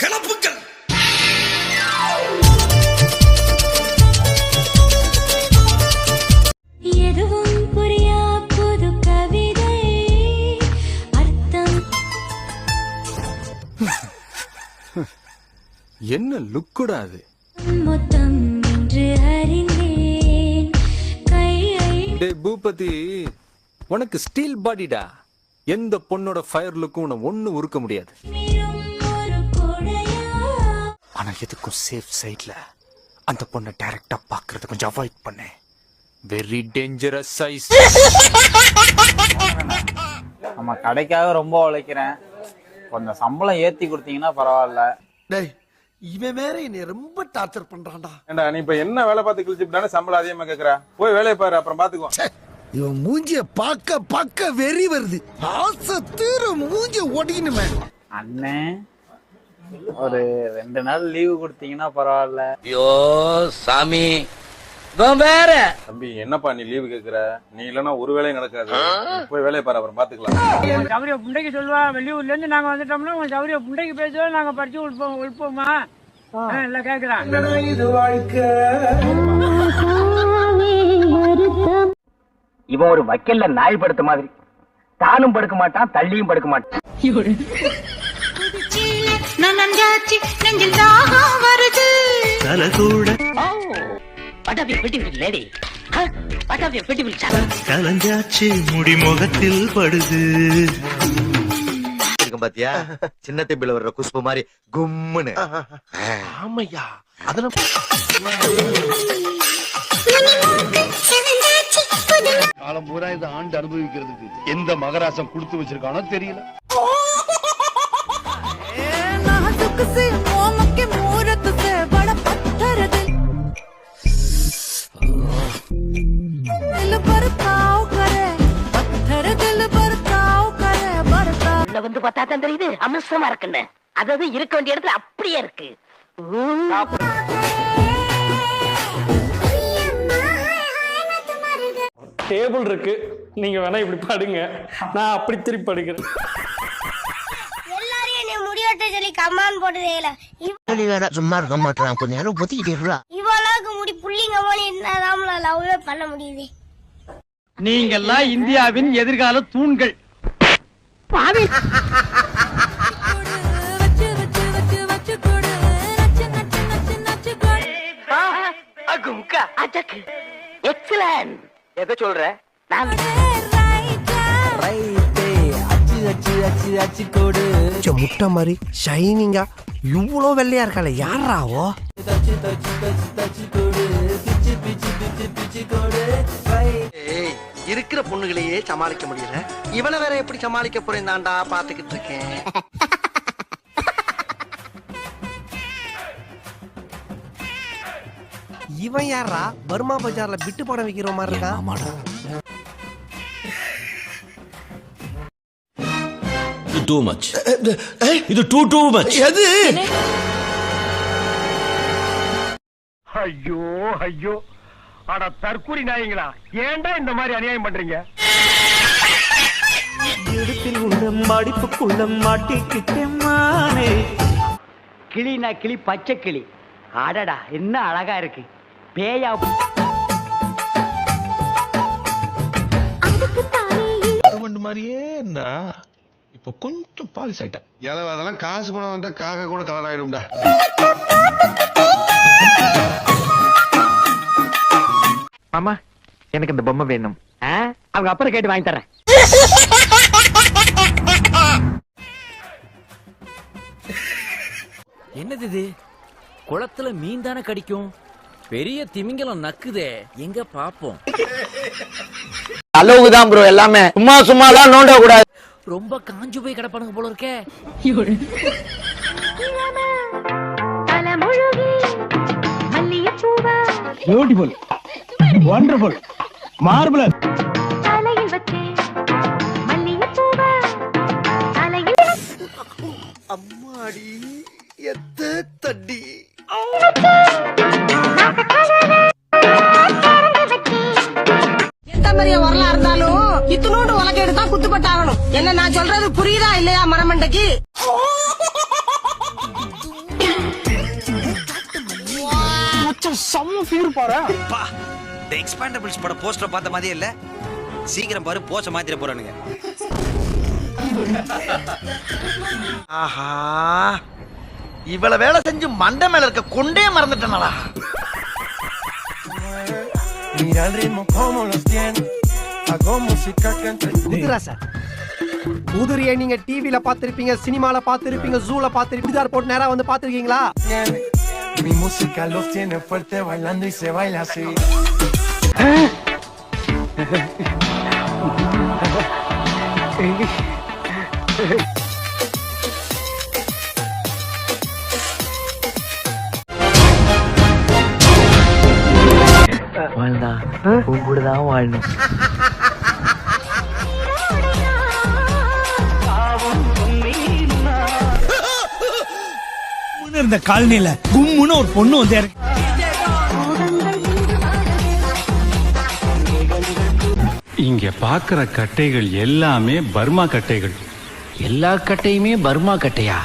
கிளப்புக்கள் எதுவும் புரியா புது கவிதை? அர்த்தம்? என்ன லுக்குடா அது? மொத்தம் என்று அறிந்தேன். கையை டேய் பூபதி உனக்கு ஸ்டீல் பாடிடா எந்த பொண்ணோட ஃபயர் லுக்கும் உன்னை ஒண்ணு உருக்க முடியாது. ஆனா எதுக்கும் சேஃப் சைட்ல அந்த பொண்ணை டைரக்டா பாக்குறது கொஞ்சம் அவாய்ட் பண்ணு. வெரி டேஞ்சரஸ் சைஸ் நம்ம கடைக்காக ரொம்ப உழைக்கிறேன். கொஞ்சம் சம்பளம் ஏத்தி கொடுத்தீங்கன்னா பரவாயில்ல. டேய் இவன் வேற என்னை ரொம்ப டார்ச்சர் பண்றான்டா. ஏண்டா நீ இப்ப என்ன வேலை பார்த்து கிழிச்சுட்டானே சம்பளம் அதிகமா கேக்குற? போய் வேலையை பாரு அப்புறம் பாத்துக்குவோம். இவன் மூஞ்சிய பார்க்க பார்க்க வெறி வருது. ஆசை தீர மூஞ்சிய ஒடிக்கணுமே. அண்ணே ஒரு ரெண்டு நாள் லீவு கொடுத்தீங்கன்னா பரவாயில்ல. ஐயோ சாமி. இவன் வேற. தம்பி என்னப்பா நீ லீவு கேக்குற? நீ இல்லனா ஒரு வேலையும் நடக்காது. போய் வேலையை பாரு அப்புறம் பாத்துக்கலாம். சௌரிய புண்டைக்கு சொல்லுவா வெளியூர்ல இருந்து நாங்க வந்துட்டோம்னா உங்க சௌரிய புண்டைக்கு பேசுவோம் நாங்க படிச்சு உழுப்போம் உழுப்போமா? இல்ல கேக்குறேன். இவன் ஒரு வக்கல்ல நாய் படுத்த மாதிரி. தானும் படுக்க மாட்டான் தள்ளியும் படுக்க மாட்டான். What have you beautiful child? கலஞ்சாச்சு முடிமுகத்தில் படுது. இருக்கும் பாத்தியா? சின்ன தெம்பில வர்ற குஷ்பு மாதிரி கும்முன்னு. ஆமையா அதெல்லாம் காலம் பூரா இந்த ஆண்டு அனுபவிக்கிறதுக்கு எந்த மகராசம் கொடுத்து வச்சிருக்கானோ தெரியல. வந்து பார்த்தா. தான் தெரியுது அமிர்சமா இருக்குன்னு. அதாவது இருக்க வேண்டிய இடத்துல அப்படியே இருக்கு. டேபிள் இருக்கு. நீங்க வேணா இப்படி படுங்க. நான் அப்படி திருப்பி படுக்கிறேன். முடிவெட்ட சொல்லி கம்மான் போட்டதே இல்ல. சும்மா இருக்க மாட்டான். கொஞ்ச நேரம் பொத்திக்கிட்டு இவ்வளவுக்கு முடி புள்ளிங்க போல என்னதான் லவ்வே பண்ண முடியுது? நீங்கெல்லாம் இந்தியாவின் எதிர்கால தூண்கள். எக்ஸலன்ட் எதை சொல்ற நான் முட்டை மாதிரி ஷைனிங்கா இவ்வளோ வெள்ளையா இருக்காளே யாராவோ இருக்கிற பொண்ணுகளையே சமாளிக்க முடியல. இவள வேற எப்படி சமாளிக்க போறேன் தாண்டா பாத்துக்கிட்டு இருக்கேன். இவன் யாரா பர்மா பஜார்ல பிட்டு படம் வைக்கிற மாதிரி இருக்கான் டூ மச் இது டூ டூ மச் எது ஐயோ ஐயோ. அட தற்கூரி நாயங்களா ஏன்டா இந்த மாதிரி அநியாயம் பண்றீங்க? எடுத்தில் உள்ள மடிப்புக்குள்ள மாட்டிக்கிட்டேன் மானே. கிளினா கிளி பச்சை கிளி. அடடா என்ன அழகா இருக்கு. பேயா மாதிரியே இருந்தா. இப்ப கொஞ்சம் பாலிஸ் ஆயிட்டேன் அதெல்லாம் காசு பணம் வந்தா காக கூட கலர் ஆயிடும்டா. மாமா எனக்கு இந்த பொம்மை வேணும். அவங்க அப்புறம் கேட்டு வாங்கி தரேன். என்னது இது? குளத்துல மீன் தானே கடிக்கும்? பெரிய திமிங்கலம் நக்குதே. எங்க பாப்போம்? அளவுதான் ப்ரோ எல்லாமே. சும்மா சும்மா எல்லாம் நோண்ட கூடாது ரொம்ப காஞ்சு போய் கிடப்பானுங்க போல இருக்கே. பியூட்டிஃபுல் வண்டர்ஃபுல் மார்பலஸ் தலையில் வச்சே மல்லிகைப்பூவா தலையில் அம்மாடி எத்த தட்டி குத்துப்பட்டாகணும் என்ன நான் சொல்றது புரியுதா இல்லையா மரமண்டைக்கு? செம்ம ஃபீல் பாரு இந்த எக்ஸ்பேண்டபிள்ஸ் பட போஸ்டர் பார்த்த மாதிரியே இல்ல. சீக்கிரம் பாரு போஸ்டர் மாத்திர போறானுங்க. ஆஹா இவ்வளவு வேலை செஞ்சு மண்டை மேல இருக்க கொண்டே மறந்துட்டனாடா. Mira el உதிரியை நீங்க டிவில பாத்திருப்பீங்க சினிமால பாத்திருப்பீங்க ஜூல பாத்திருப்பீங்க இதார் போட்டு நேரா வந்து பாத்திருக்கீங்களா Mi música los tiene fuerte bailando y se baila así. உன் கூட தான் வாழணும். இருந்த காலனில கும்முன்னு ஒரு பொண்ணு வந்து இங்க பாக்குற கட்டைகள் எல்லாமே பர்மா கட்டைகள். எல்லா கட்டையுமே பர்மா கட்டையா?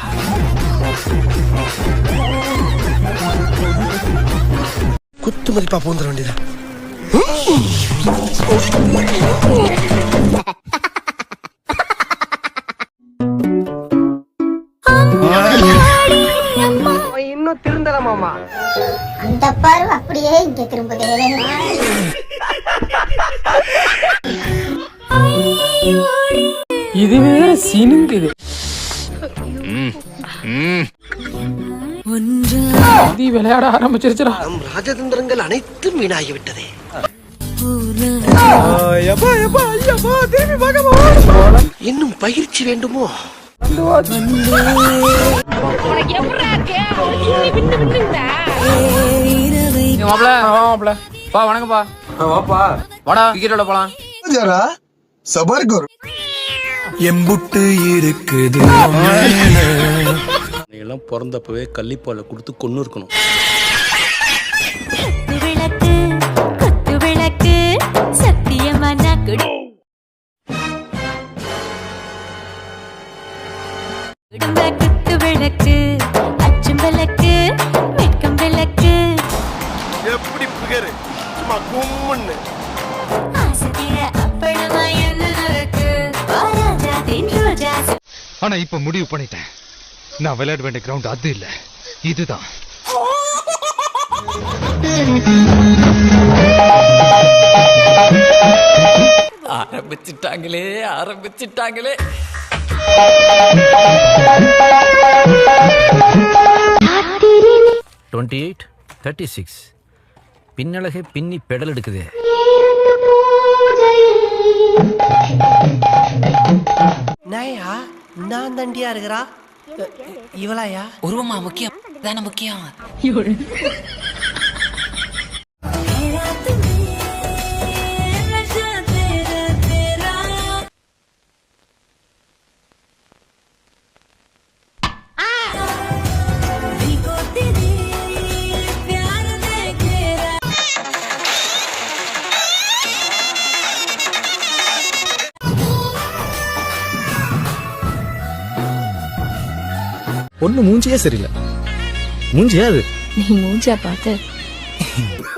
குத்து மதிப்பா போந்துட வேண்டியதா இன்னும் திருந்தல மாமா. அந்த பார்வை அப்படியே இங்க திரும்புதே. இது வேற சினுங்குது இது. விளையாட ஆரம்பிச்சிருச்சுடா. நம் ராஜதந்திரங்கள் அனைத்தும் வீணாகி விட்டதே இன்னும் பயிற்சி வேண்டுமோ? பா வணக்கம்ப்பா. வாப்பா. வாடா கிரிக்கெட்டோட போலாம். சபர்கர் எம்புட்டு இருக்குது. எல்லாம் பிறந்தப்பவே கள்ளிப்பாலை கொடுத்து கொன்னு இருக்கணும் சும்மா கும்முன்னு. ஆனா இப்ப முடிவு பண்ணிட்டேன். நான் விளையாட வேண்டிய கிரவுண்ட் அது இல்ல. இதுதான். ஆரம்பிச்சிட்டாங்களே ஆரம்பிச்சிட்டாங்களே. டுவெண்ட்டி எயிட் தேர்ட்டி சிக்ஸ் பின்னழகை பின்னி பெடல் எடுக்குது. நாயா நான் தண்டியா இருக்கிறா? இவளாயா? உருவமா முக்கியம் தானே முக்கியம்? பொண்ணு மூஞ்சியே சரியில்லை. மூஞ்சியா அது? நீ மூஞ்சா பார்த்து.